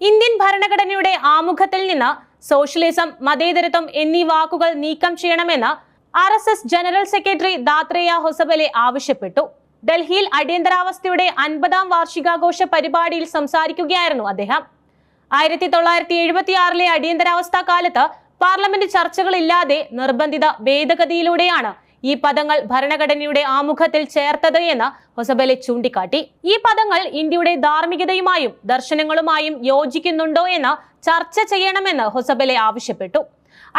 Indian ഭരണഘടനയുടെ ആമുഖത്തിൽ നിന്ന് സോഷ്യലിസം മതേതരത്വം എന്നീ വാക്കുകൾ നീക്കം ചെയ്യണമെന്ന് R S S general secretary Dattatreya Hosabale ആവശ്യപ്പെട്ടു. ഡൽഹിയിൽ അടിയന്തരാവസ്ഥയുടെ അൻപതാം വാർഷികാഘോഷ പരിപാടിയിൽ സംസാരിക്കുകയായിരുന്നു അദ്ദേഹം. ആയിരത്തി തൊള്ളായിരത്തി എഴുപത്തി ആറിലെ അടിയന്തരാവസ്ഥ കാലത്ത് പാർലമെന്റ് ചർച്ചകളില്ലാതെ നിർബന്ധിത ഭേദഗതിയിലൂടെയാണ് ഈ പദങ്ങൾ ഭരണഘടനയുടെ ആമുഖത്തിൽ ചേർത്തത് എന്ന് ഹൊസബലെ ചൂണ്ടിക്കാട്ടി. ഈ പദങ്ങൾ ഇന്ത്യയുടെ ധാർമ്മികതയുമായും ദർശനങ്ങളുമായും യോജിക്കുന്നുണ്ടോ എന്ന് ചർച്ച ചെയ്യണമെന്ന് ഹൊസബലെ ആവശ്യപ്പെട്ടു.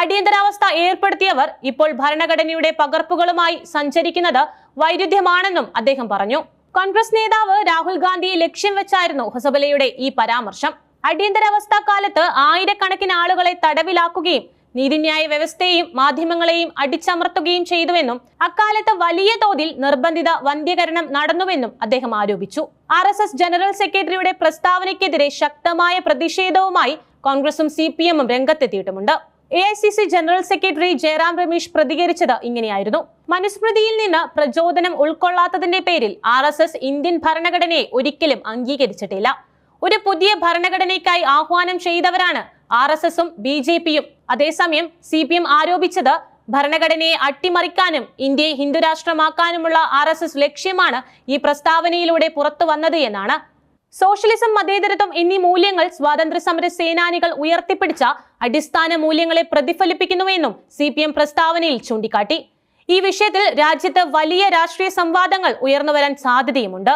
അടിയന്തരാവസ്ഥ ഏർപ്പെടുത്തിയവർ ഇപ്പോൾ ഭരണഘടനയുടെ പകർപ്പുകളുമായി സഞ്ചരിക്കുന്നത് വൈരുദ്ധ്യമാണെന്നും അദ്ദേഹം പറഞ്ഞു. കോൺഗ്രസ് നേതാവ് രാഹുൽ ഗാന്ധിയെ ലക്ഷ്യം വെച്ചായിരുന്നു ഹൊസബലയുടെ ഈ പരാമർശം. അടിയന്തരാവസ്ഥ കാലത്ത് ആയിരക്കണക്കിന് ആളുകളെ തടവിലാക്കുകയും നീതിന്യായ വ്യവസ്ഥയെയും മാധ്യമങ്ങളെയും അടിച്ചമർത്തുകയും ചെയ്തുവെന്നും അക്കാലത്ത് വലിയ തോതിൽ നിർബന്ധിത വന്ധ്യകരണം നടന്നുവെന്നും അദ്ദേഹം ആരോപിച്ചു. ആർ എസ് എസ് ജനറൽ സെക്രട്ടറിയുടെ പ്രസ്താവനയ്ക്കെതിരെ ശക്തമായ പ്രതിഷേധവുമായി കോൺഗ്രസും സി പി എമ്മും രംഗത്തെത്തിയിട്ടുമുണ്ട്. A I C C general secretary Jairam Ramesh പ്രതികരിച്ചത് ഇങ്ങനെയായിരുന്നു. മനുസ്മൃതിയിൽ നിന്ന് പ്രചോദനം ഉൾക്കൊള്ളാത്തതിന്റെ പേരിൽ ആർ എസ് എസ് ഇന്ത്യൻ ഭരണഘടനയെ ഒരിക്കലും അംഗീകരിച്ചിട്ടില്ല. ഒരു പുതിയ ഭരണഘടനയ്ക്കായി ആഹ്വാനം ചെയ്തവരാണ് ആർ എസ് എസും ബി ജെ പിയും. അതേസമയം സി പി എം ആരോപിച്ചത് ഭരണഘടനയെ അട്ടിമറിക്കാനും ഇന്ത്യയെ ഹിന്ദുരാഷ്ട്രമാക്കാനുമുള്ള ആർ എസ് എസ് ലക്ഷ്യമാണ് ഈ പ്രസ്താവനയിലൂടെ പുറത്തു വന്നത് എന്നാണ്. സോഷ്യലിസം മതേതരത്വം എന്നീ മൂല്യങ്ങൾ സ്വാതന്ത്ര്യ സമര സേനാനികൾ ഉയർത്തിപ്പിടിച്ച അടിസ്ഥാന മൂല്യങ്ങളെ പ്രതിഫലിപ്പിക്കുന്നുവെന്നും സി പി എം പ്രസ്താവനയിൽ ചൂണ്ടിക്കാട്ടി. ഈ വിഷയത്തിൽ രാജ്യത്ത് വലിയ രാഷ്ട്രീയ സംവാദങ്ങൾ ഉയർന്നുവരാൻ സാധ്യതയുമുണ്ട്.